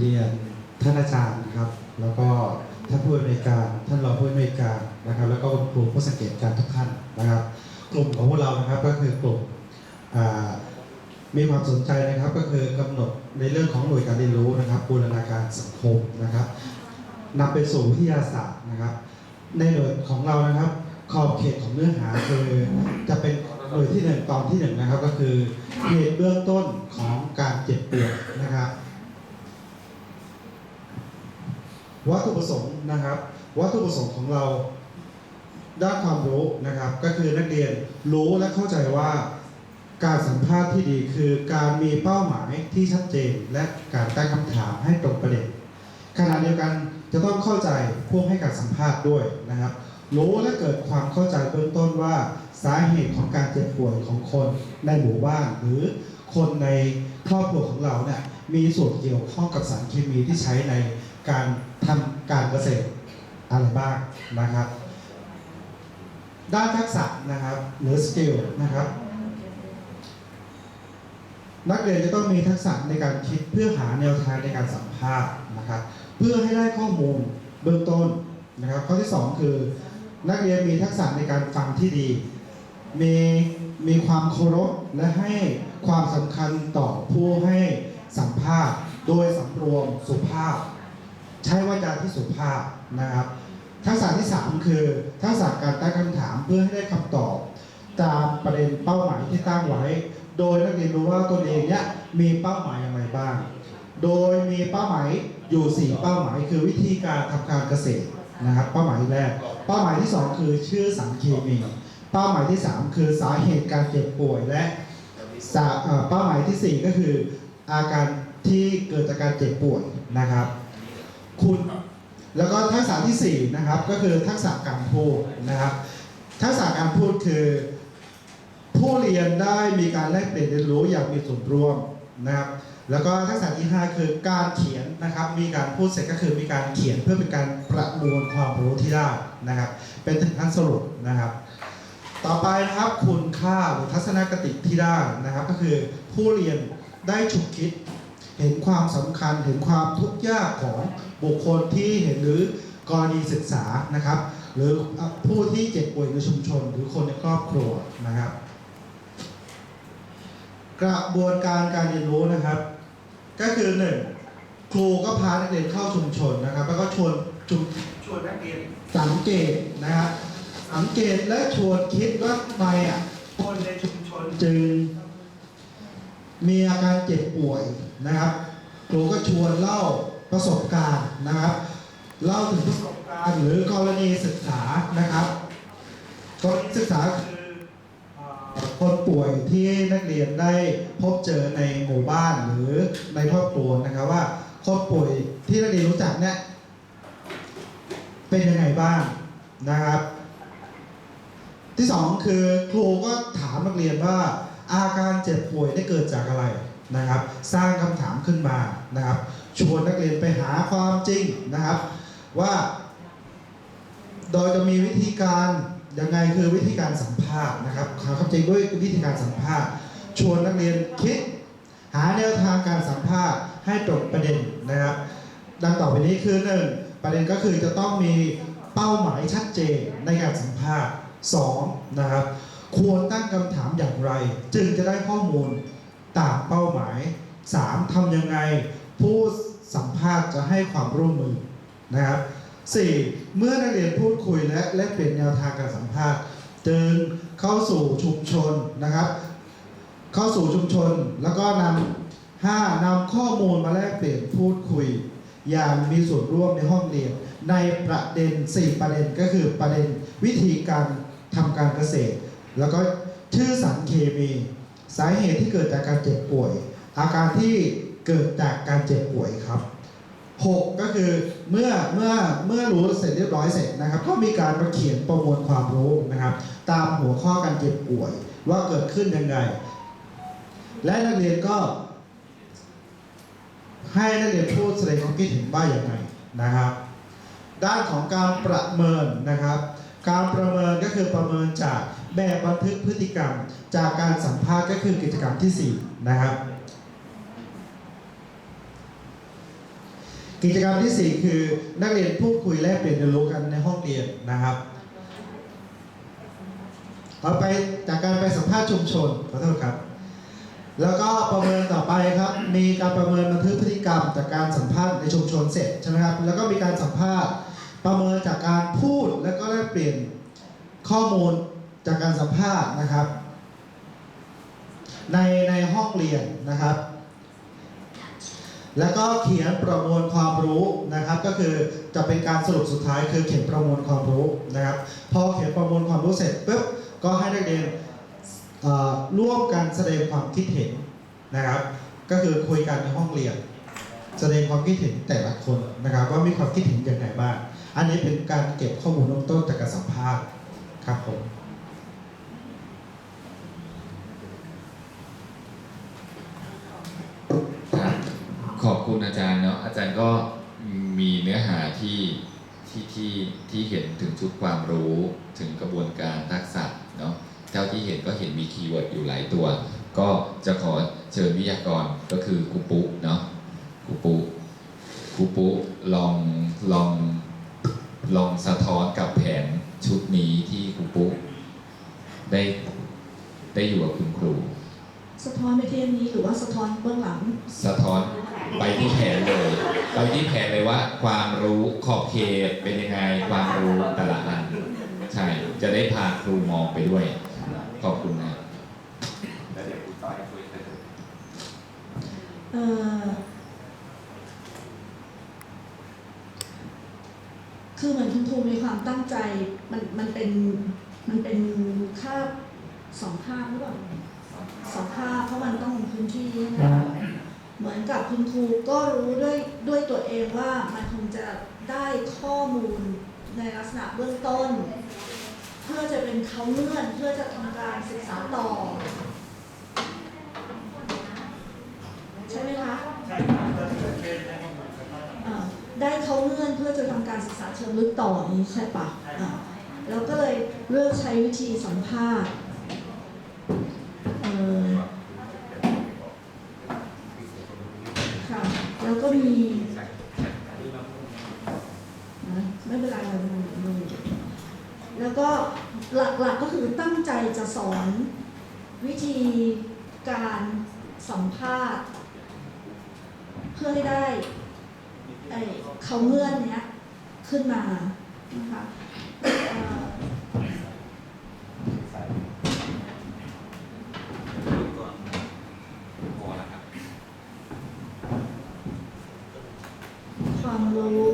เรียนท่านอาจารย์นะครับ แล้วก็ท่านผู้อำนวยการ ท่านรองผู้อำนวยการนะครับ แล้วก็คุณครูผู้สังเกตการณ์ทุกท่านนะครับ กลุ่มของพวกเรานะครับก็คือกลุ่มมีความสนใจนะครับก็คือกำหนดในเรื่องของหน่วยการเรียนรู้นะครับบูรณาการสังคมนะครับนำไปสู่วิทยาศาสตร์นะครับ ในหน่วยของเรานะครับ ขอบเขตของเนื้อหาคือจะเป็นหน่วยที่หนึ่งตอนที่หนึ่งนะครับ ก็คือเหตุเบื้องต้นของการเจ็บป่วยนะครับ วัตถุประสงค์นะครับ วัตถุประสงค์ของเราด้านความรู้นะครับ ก็คือนักเรียนรู้และเข้าใจว่าการสัมภาษณ์ที่ดีคือการมีเป้าหมายที่ชัดเจน และการตั้งคำถามให้ตรงประเด็นขณะเดียวกันจะต้องเข้าใจผู้ให้การสัมภาษณ์ด้วยนะครับ รู้และเกิดความเข้าใจเบื้องต้นว่าสาเหตุของการเจ็บป่วยของคนในหมู่บ้าน หรือคนในครอบครัวของเราเนี่ยมีส่วนเกี่ยวข้องกับสารเคมีที่ใช้ใน การทำการเกษตรอะไรบ้างนะครับ ด้านทักษะนะครับหรือสกิลนะครับ นักเรียนจะต้องมีทักษะในการคิดเพื่อหาแนวทางในการสัมภาษณ์นะครับ เพื่อให้ได้ข้อมูลเบื้องต้นนะครับ ข้อที่สองคือ นักเรียนมีทักษะในการฟังที่ดี มีมีความเคารพและให้ความสำคัญต่อผู้ให้สัมภาษณ์ โดยสำรวมสุภาพ ใช้วาจาที่สุภาพนะครับ ทักษะที่ 3 คือ ทักษะการตั้งคำถามเพื่อให้ได้คำตอบ ตามประเด็นเป้าหมายที่ตั้งไว้ โดยนักเรียนรู้ว่าตนเองเนี่ยมีเป้าหมายอย่างไรบ้าง โดยมีเป้าหมายอยู่ 4 เป้าหมายคือวิธีการทำการเกษตรนะครับ เป้าหมายแรก เป้าหมายที่ 2 คือชื่อสารเคมีเป้าหมายที่ 3 คือสาเหตุการเจ็บป่วยและเป้าหมายทีสี่4 ก็คืออาการที่เกิดจากการเจ็บป่วยนะครับ คุณ แล้วก็ทักษะทีสี่4นะครับก็คือทักษะการพูดนะครับ ทักษะการพูดคือ ผู้เรียนได้มีการแลกเปลี่ยนเรียนรู้อย่างมีส่วนร่วมนะครับแล้วก็ทักษะที่ 5 คือการเขียนนะครับ มีการพูดเสร็จก็คือมีการเขียนเพื่อเป็นการประมวลความรู้ที่ได้นะครับ เป็นถึงขั้นสรุปนะครับ ต่อไปนะครับคุณค่าหรือทัศนคติที่ได้นะครับ ก็คือผู้เรียนได้ฉุกคิด เห็นความสำคัญเห็นความทุกข์ยากของบุคคลที่เห็นหรือกรณีศึกษานะครับ หรือผู้ที่เจ็บป่วยในชุมชน หรือคนในครอบครัวนะครับ กระบวนการการเรียนรู้นะครับ ก็คือหนึ่งครูก็พานักเรียนเข้าชุมชนนะครับ แล้วก็ชวนชุมชวนนักเรียนสังเกตนะครับสังเกตและชวนคิดว่าทำไมอะคนในชุมชนจึง มีอาการเจ็บป่วยนะครับครูก็ชวนเล่าประสบการณ์นะครับ เล่าถึงประสบการณ์หรือกรณีศึกษานะครับกรณีศึกษาคือเอ่อคนป่วยที่นักเรียนได้พบเจอในหมู่บ้านหรือในครอบครัวนะครับว่าคนป่วยที่นักเรียนรู้จักเนี่ยเป็นยังไงบ้างนะครับ ที่สองคือครูก็ถามนักเรียนว่า อาการเจ็บป่วยได้เกิดจากอะไรนะครับ สร้างคำถามขึ้นมานะครับชวนนักเรียนไปหาความจริงนะครับ ว่า โดยจะมีวิธีการยังไงคือวิธีการสัมภาษณ์นะครับหาความจริงด้วยวิธีการสัมภาษณ์ ชวนนักเรียนคิด หาแนวทางการสัมภาษณ์ให้ตรงประเด็นนะครับ ดังต่อไปนี้คือหนึ่งประเด็นก็คือจะต้องมีเป้าหมายชัดเจนในการสัมภาษณ์สองนะครับ ควรตั้งคำถามอย่างไร จึงจะได้ข้อมูลตามเป้าหมาย 3. ทำยังไงผู้สัมภาษณ์จะให้ความร่วมมือนะครับ 4. เมื่อนักเรียนพูดคุยและแลกเปลี่ยนแนวทางการสัมภาษณ์จึงเข้าสู่ชุมชนนะครับ เข้าสู่ชุมชนแล้วก็นำห้านำข้อมูลมาแลกเปลี่ยนพูดคุย อย่างมีส่วนร่วมในห้องเรียนในประเด็น 4 ประเด็นก็คือประเด็นวิธีการทำการเกษตร แล้วก็ชื่อสารเคมี สาเหตุที่เกิดจากการเจ็บป่วย อาการที่เกิดจากการเจ็บป่วยครับ 6 ก็คือเมื่อเมื่อเมื่อรู้เสร็จเรียบร้อยเสร็จนะครับ ก็มีการมาเขียนประมวลความรู้นะครับ ตามหัวข้อการเจ็บป่วยว่าเกิดขึ้นยังไง และนักเรียนก็ ให้นักเรียนพูดแสดงความคิดเห็นว่าอย่างไรนะครับ ด้านของการประเมินนะครับ การประเมินก็คือประเมินจาก แบบบันทึกพฤติกรรมจากการสัมภาษณ์ก็คือกิจกรรมที่ 4 นะครับ กิจกรรมที่สี่คือนักเรียนพูดคุยแลกเปลี่ยนเรียนรู้กันในห้องเรียนนะครับต่อไปจากการไปสัมภาษณ์ชุมชนขอโทษครับ แล้วก็ประเมินต่อไปครับ มีการประเมินบันทึกพฤติกรรม จากการสัมภาษณ์ในชุมชนเสร็จใช่ไหมครับ แล้วก็มีการสัมภาษณ์ประเมินจากการพูดแล้วก็แลกเปลี่ยนข้อมูล จากการสัมภาษณ์นะครับ ในในห้องเรียนนะครับ แล้วก็เขียนประมวลความรู้นะครับ ก็คือจะเป็นการสรุปสุดท้ายคือเขียนประมวลความรู้นะครับ พอเขียนประมวลความรู้เสร็จปุ๊บก็ให้นักเรียนร่วมกันแสดงความคิดเห็นนะครับ ก็คือคุยกันในห้องเรียน แสดงความคิดเห็นแต่ละคนนะครับ ว่ามีความคิดเห็นอย่างไรบ้างอันนี้เป็นการเก็บข้อมูลเริ่มต้นจากการสัมภาษณ์ครับผม ครับขอบ คุณอาจารย์เนาะอาจารย์ก็มีเนื้อหาที่ที่ที่ที่เห็นถึงชุดความรู้ถึงกระบวนการทักษะเนาะเท่าที่เห็นก็เห็นมีคีย์เวิร์ดอยู่หลายตัว ก็จะขอเชิญวิทยากรก็คือครูปุ๊เนาะครูปุ๊ครูปุ๊ลองลองลองสะท้อนกับแผนชุดนี้ที่ครูปุ๊ได้ได้อยู่กับคุณครู สะท้อนไปที่อันนี้หรือว่าสะท้อนเบื้องหลัง สะท้อน ไปที่แผนเลยไปที่แผนเลยว่า ความรู้ขอบเขตเป็นยังไงความรู้แต่ละอันใช่จะได้พาครูมองไปด้วย ขอบคุณนะเอ่อคือเหมือนคุณครูมีความตั้งใจมันมันเป็นมันเป็นคาบสองคาบหรือเปล่า กับคุณครูก็รู้ด้วยด้วยตัวเองว่ามันคงจะได้ข้อมูลในลักษณะเบื้องต้น เพื่อจะเป็นเขาเงื่อนเพื่อจะทำการศึกษาต่อ ใช่ไหมคะอ่าได้เขาเงื่อนเพื่อจะทำการศึกษาเชิงลึกต่อนี้ใช่ปะอ่าแล้วก็เลยเลือกใช้วิธีสัมภาษณ์เอ่อค่ะ แล้วก็มีไม่เป็นไรเราดูแล้วก็หลักๆก็คือตั้งใจจะสอนวิธีการสัมภาษณ์ เพื่อให้ได้เขาเงื่อนเนี้ยขึ้นมานะคะเอ่อ ความรู้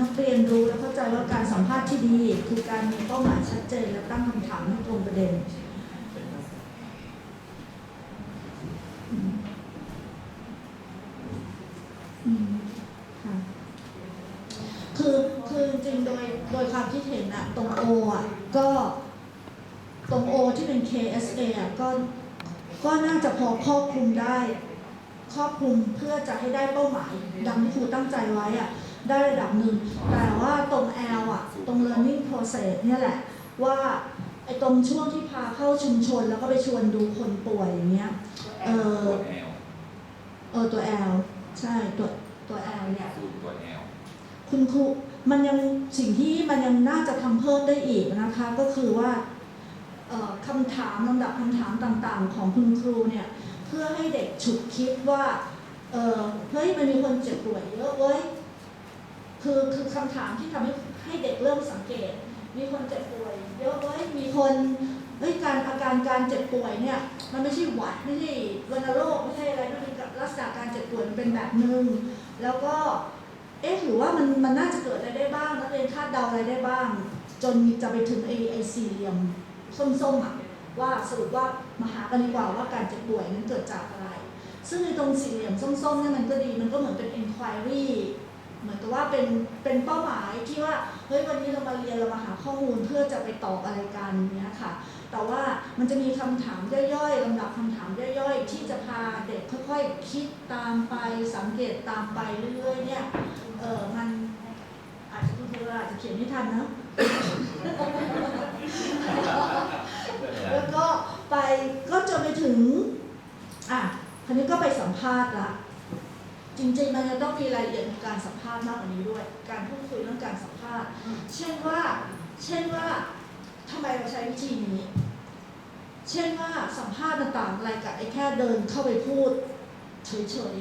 นักเรียนรู้และเข้าใจว่าการสัมภาษณ์ที่ดี คือการมีเป้าหมายชัดเจนและตั้งคำถามให้ตรงประเด็น คือคือจริงโดยโดยความคิดเห็นอะตรงโออะก็ตรงโอที่เป็น KSA อะก็ก็น่าจะพอครอบคลุมได้ ครอบคลุมเพื่อจะให้ได้เป้าหมายดังที่ครูตั้งใจไว้อะได้ระดับหนึ่ง แต่ว่าตรง L อะตรง learning process เนี่ยแหละ ว่าไอ้ตรงช่วงที่พาเข้าชุมชน แล้วก็ไปชวนดูคนป่วยอย่างเงี้ย เออ ตัว L เออตัว L ใช่ตัวตัว L เนี่ย สูตรตัว L คุณครูมันยังสิ่งที่มันยังน่าจะทำเพิ่มได้อีกนะคะ ก็คือว่าเอ่อคำถามลำดับคำถามต่างๆ ของคุณครูเนี่ย เพื่อให้เด็กฉุกคิดว่า เออเฮ้ยมันมีคนเจ็บป่วยเยอะเว้ย คือคือคำถามที่ทำให้ให้เด็กเริ่มสังเกต มีคนเจ็บป่วยเยอะเว้ย มีคนเฮ้ยการอาการการเจ็บป่วยเนี่ยมันไม่ใช่หวัดไม่ใช่วัณโรคไม่ใช่อะไรมันเป็นลักษณะการเจ็บป่วยมันเป็นแบบหนึ่งแล้วก็เอ๊ะหรือว่ามันมันน่าจะเกิดอะไรได้บ้างนักเรียนคาดเดาอะไรได้บ้าง จนจะไปถึงไอไอสี่เหลี่ยมส้มๆอะ ว่าสรุปว่ามาหากันดีกว่าว่าการเจ็บป่วยนั้นเกิดจากอะไร ซึ่งในตรงสี่เหลี่ยมส้มๆเนี่ยมันก็ดีมันก็เหมือนเป็น inquiry เหมือนกับว่าเป็นเป็นเป้าหมายที่ว่าเฮ้ยวันนี้เรามาเรียนเรามาหาข้อมูลเพื่อจะไปตอบอะไรกันเนี้ยค่ะ แต่ว่ามันจะมีคำถามย่อยๆลำดับคำถามย่อยๆ ที่จะพาเด็กค่อยๆ คิดตามไปสังเกตตามไปเรื่อยๆเนี่ยเออมันอาจจะคุณครูอาจจะเขียนไม่ทันเนะ ก็ไปก็จนไปถึงอะพคราวนี้ก็ไปสัมภาษณ์ละจริงๆมันจะต้องมีรายละเอียดในการสัมภาษณ์มากกว่านี้ด้วย การพูดคุยเรื่องการสัมภาษณ์ เช่นว่า เช่นว่าทำไมเราใช้วิธีนี้ เช่นว่าสัมภาษณ์ต่างๆอะไรกับไอ้แค่เดินเข้าไปพูดเฉย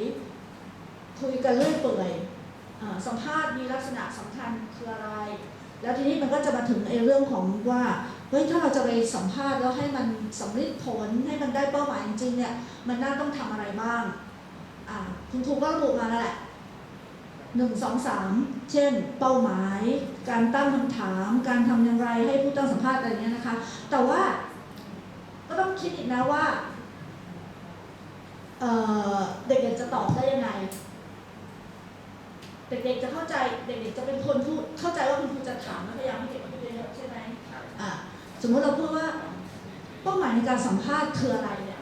ๆคุยกันเรื่อยเปื่อยอาสัมภาษณ์มีลักษณะสำคัญคืออะไร แล้วทีนี้มันก็จะมาถึงไอ้เรื่องของว่า เฮ้ยถ้าเราจะไปสัมภาษณ์แล้วให้มันสำเร็จผลให้มันได้เป้าหมายจริงๆเนี่ย มันน่าต้องทำอะไรบ้างอ่าคุณครูก็ระบุมาแล้วแหละหนึ่งสองสามเช่น เป้าหมาย การตั้งคำถาม การทำอย่างไรให้ผู้ตั้งสัมภาษณ์อะไรเงี้ยนะคะ แต่ว่าก็ต้องคิดอีกนะว่าเอ่อเด็กๆจะตอบได้ยังไง เด็กๆจะเข้าใจ เด็กๆจะเป็นคนพูด เข้าใจว่าคุณครูจะถามแล้วพยายามให้เด็กพูดเยอะๆใช่ไหมอะ สมมติเราพูดว่าเป้าหมายในการสัมภาษณ์คืออะไรเนี่ย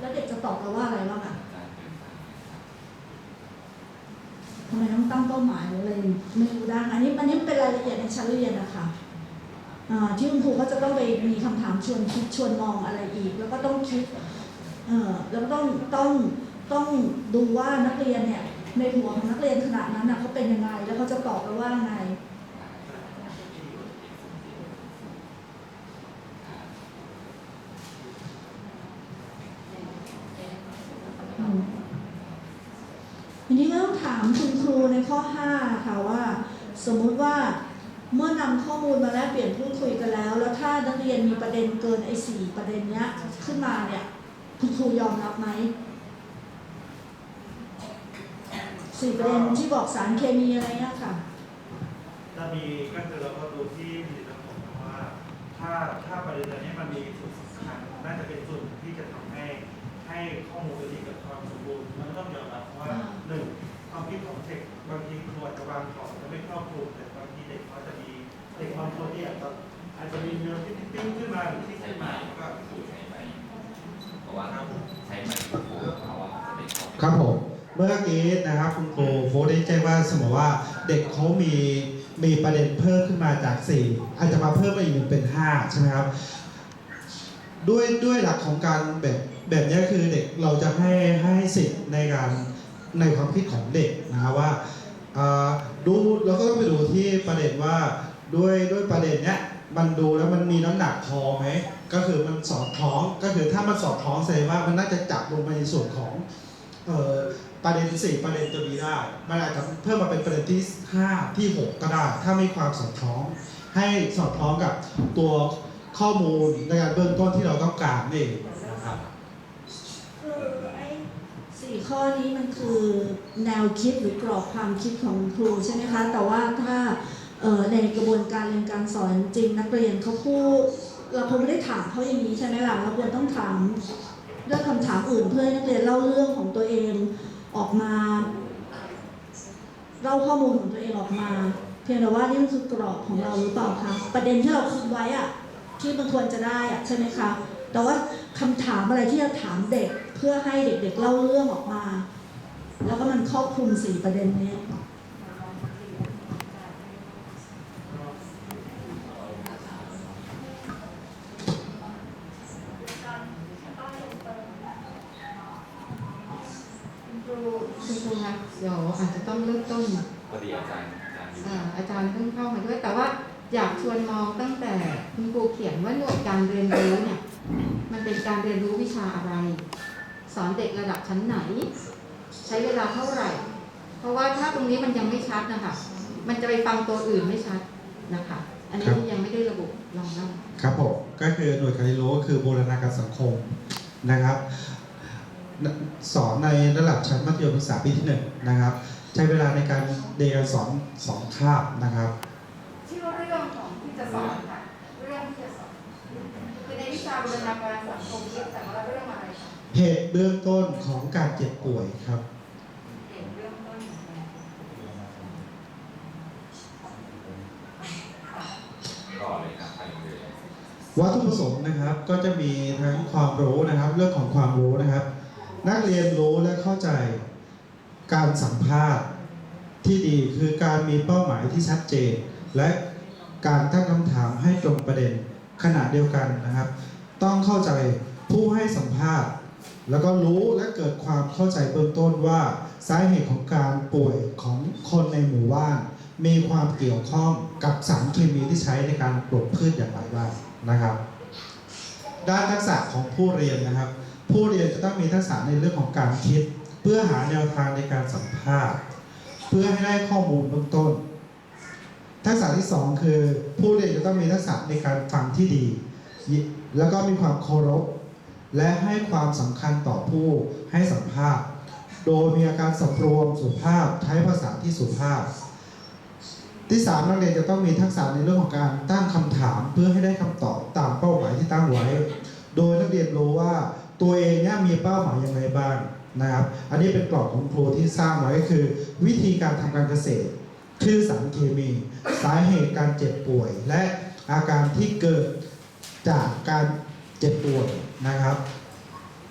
แล้วเด็กจะตอบเราว่าอะไรบ้างอะทำไมต้องตั้งเป้าหมายอะไรไม่รู้ได้อันนี้อันนี้เป็นรายละเอียดในชั้นเรียนนะคะที่คุณครูก็จะต้องไปมีคำถามชวนคิดชวนมองอะไรอีก แล้วก็ต้องคิดแล้วก็ต้องต้องต้องดูว่านักเรียนเนี่ยในหัวของนักเรียนขนาดนั้นนะเขาเป็นยังไง แล้วเขาจะตอบเราว่าไง อืมทีนี้ก็ต้องถามคุณครูในข้อ 5 ค่ะว่า สมมุติว่าเมื่อนำข้อมูลมาแลกเปลี่ยนพูดคุยกันแล้ว แล้วถ้านักเรียนมีประเด็นเกินไอ้สี่ประเด็นเนี้ยขึ้นมาเนี่ยคุณครูยอมรับไหมสี่ประเด็นที่บอกสารเคมีอะไรเงี้ยค่ะจะมีก็คือเราก็ดูที่ผลิตภัณฑ์ว่าถ้าถ้าประเด็นอันนี้มันมีส่วนสำคัญน่าจะเป็นส่วนที่จะทำให้ให้ข้อมูลตัวนี้เกิดความสมบูรณ์มันต้องยอมรับว่าอ่าหนึ่ง ความคิดของเด็กบางทีครูอาจจะวางของจะไม่ครอบคลุมแต่บางทีเด็กเขาจะมีเด็กบางคนที่อาจจะอาจจะมีเนื้อที่ติ้งขึ้นมาหรือที่ขึ้มาก็เพราะว่าใช้ไมครโฟนเพราะว่าจะเป็นของครับผมเมื่อกี้นะครับคุณครูโฟร์ได้แจ้งว่าสมมติว่าเด็กเขามีมีประเด็นเพิ่มขึ้นมาจาก 4 อาจจะมาเพิ่มมาอีกเป็น 5 ใช่ไหมครับ ด้วยด้วยหลักของการแบบแบบนี้คือเด็กเราจะให้ให้สิทธิ์ในการ ในความคิดของเด็กนะว่าดูเราก็ต้องไปดูที่ประเด็นว่าด้วยด้วยประเด็นเนี้ยมันดูแล้วมันมีน้ำหนักพอไหมก็คือมันสอดคล้องก็คือถ้ามันสอดคล้องแสดงว่ามันน่าจะจับลงไปในส่วนของออประเด็นสี่ประเด็นตัวนี้ได้ มันอาจจะเพิ่มมาเป็นประเด็นที่ 5 ที่ 6 ก็ได้ ถ้ามีความสอดคล้อง ให้สอดคล้องกับตัวข้อมูลในการเบื้องต้นที่เราต้องการนี่เองนะครับ คือไอ้สี่ ข้อนี้มันคือแนวคิดหรือกรอบความคิดของครูใช่ไหมคะ แต่ว่าถ้าในกระบวนการเรียนการสอนจริงนักเรียนเขาพูดเราคงไม่ได้ถามเขาอย่างนี้ใช่ไหมล่ะเราควรต้องถามเรื่องคำถามอื่นเพื่อให้นักเรียนเล่าเรื่องของตัวเองออกมาเล่าข้อมูลของตัวเองออกมา เพียงแต่ว่านี่มันคือกรอบของเราหรือเปล่าคะประเด็นที่เราคิดไว้อะที่มันควรจะได้อะใช่ไหมคะแต่ว่าคำถามอะไรที่จะถามเด็ก เพื่อให้เด็กๆเล่าเรื่องออกมา แล้วก็มันครอบคลุมสี่ประเด็นนี้คุณครูคุณครูคะเดี๋ยวอาจจะต้องเริ่มต้นพอดีอาจารย์อาจารย์อยู่อ่าอาจารย์เพิ่งเข้ามาด้วย แต่ว่าอยากชวนมองตั้งแต่คุณครูเขียนว่าหน่วยการเรียนรู้เนี่ย มันเป็นการเรียนรู้วิชาอะไรส อนเด็กระดับชั้นไหน ใช้เวลาเท่าไหร่ เพราะว่าถ้าตรงนี้มันยังไม่ชัดนะคะ มันจะไปฟังตัวอื่นไม่ชัดนะคะ อันนี้ครับที่ยังไม่ได้ระบุลองนั่งครับผมก็คือหน่วยการเรียนรู้ก็คือบูรณาการสังคมนะครับ สอนในระดับชั้นมัธยมศึกษาปีที่หนึ่งนะครับ ใช้เวลาในการเรียนการสอนสองคาบนะครับชื่อว่าเรื่องของที่จะสอนค่ะเรื่องที่จะสอนคือในวิชาบูรณาการสังคมเรียกแต่ว่าเรื่องอะไรคะ เหตุเบื้องต้นของการเจ็บป่วยครับ เห็นเรื่องต้นของมันต่อเลยครับไปเลยวัตถุประสงค์นะครับก็จะมีทั้งความรู้นะครับ เรื่องของความรู้นะครับ นักเรียนรู้และเข้าใจการสัมภาษณ์ที่ดีคือการมีเป้าหมายที่ชัดเจน และการตั้งคำถามให้ตรงประเด็นขณะเดียวกันนะครับ ต้องเข้าใจผู้ให้สัมภาษณ์ แล้วก็รู้และเกิดความเข้าใจเบื้องต้นว่าสาเหตุของการป่วยของคนในหมู่บ้าน มีความเกี่ยวข้องกับสารเคมีที่ใช้ในการปลูกพืชอย่างไรบ้างนะครับ ด้านทักษะของผู้เรียนนะครับ ผู้เรียนจะต้องมีทักษะในเรื่องของการคิด เพื่อหาแนวทางในการสัมภาษณ์ เพื่อให้ได้ข้อมูลเบื้องต้น ทักษะที่สองคือ ผู้เรียนจะต้องมีทักษะในการฟังที่ดี แล้วก็มีความเคารพ และให้ความสำคัญต่อผู้ให้สัมภาษณ์ โดยมีอาการสำรวมสุภาพใช้ภาษาที่สุภาพ ที่สามนักเรียนจะต้องมีทักษะในเรื่องของการตั้งคำถามเพื่อให้ได้คำตอบตามเป้าหมายที่ตั้งไว้ โดยนักเรียนรู้ว่าตัวเองเนี่ยมีเป้าหมายอยังไงบ้างนะครับ อันนี้เป็นกรอบของครูที่สร้างไว้ก็คือ วิธีการทำการเกษตร ชื่อสารเคมี สาเหตุการเจ็บป่วย และอาการที่เกิดจากการเจ็บป่วย นะครับ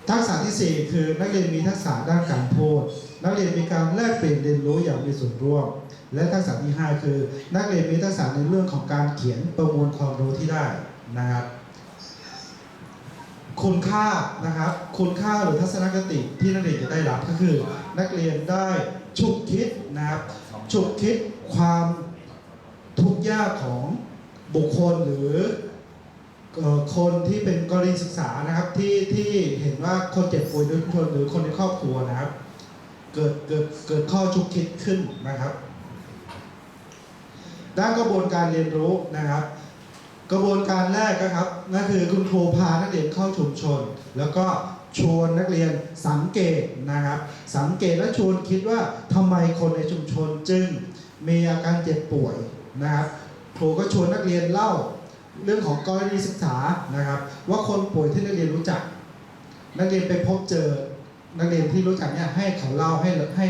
ทักษะที่ 4 คือนักเรียนมีทักษะด้านการพูดนักเรียนมีการแลกเปลี่ยนเรียนรู้อย่างมีส่วนร่วม และทักษะที่ 5 คือ นักเรียนมีทักษะในเรื่องของการเขียนประมวลความรู้ที่ได้นะครับ คุณค่านะครับ คุณค่าหรือทัศนคติที่นักเรียนจะได้รับก็คือ นักเรียนได้ฉุกคิดนะครับฉุกคิดความทุกข์ยากของบุคคลหรือเอ่อ คนที่เป็นกรณีศึกษานะครับที่ที่เห็นว่าคนเจ็บป่วยโดยทุกคนหรือคนในครอบครัวนะครับ เกิดเกิดเกิดข้อฉุกคิดขึ้นนะครับ ด้านกระบวนการเรียนรู้นะครับ กระบวนการแรกนะครับนั่นคือคุณครูพานักเรียนเข้าชุมชน แล้วก็ชวนนักเรียนสังเกตนะครับ สังเกตและชวนคิดว่าทำไมคนในชุมชนจึงมีอาการเจ็บป่วยนะครับครูก็ชวนนักเรียนเล่า เรื่องของกรณีศึกษานะครับ ว่าคนป่วยที่นักเรียนรู้จัก นักเรียนไปพบเจอนักเรียนที่รู้จักเนี่ยให้เขาเล่าให้ให้